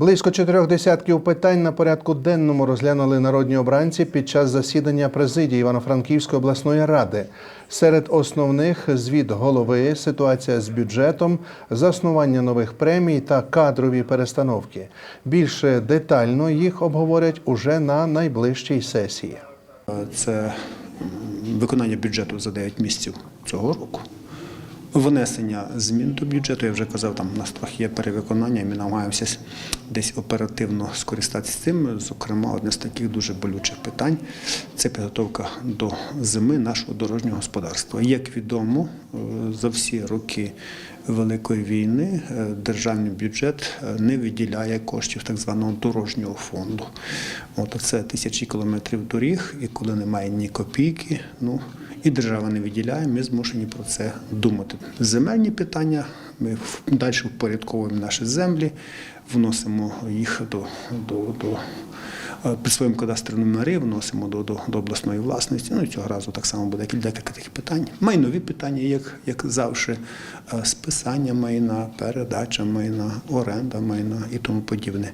Близько чотирьох десятків питань на порядку денному розглянули народні обранці під час засідання президії Івано-Франківської обласної ради. Серед основних звіт голови, ситуація з бюджетом, заснування нових премій та кадрові перестановки. Більше детально їх обговорять уже на найближчій сесії. Це виконання бюджету за 9 місяців цього року. Внесення змін до бюджету, я вже казав, там у нас трохи є перевиконання, і ми намагаємося десь оперативно скористатися цим. Зокрема, одне з таких дуже болючих питань це підготовка до зими нашого дорожнього господарства. Як відомо, за всі роки Великої війни е, державний бюджет е, не виділяє коштів так званого дорожнього фонду. От це тисячі кілометрів доріг, і коли немає ні копійки, ну і держава не виділяє, ми змушені про це думати. Земельні питання ми далі впорядковуємо наші землі, вносимо їх до, до, до е, під своїм кадастровим номери, вносимо до, до, до обласної власності. Ну цього разу так само буде декілька таких питань. Майнові питання, як, як завжди, е, списання майна, передача майна, оренда майна і тому подібне.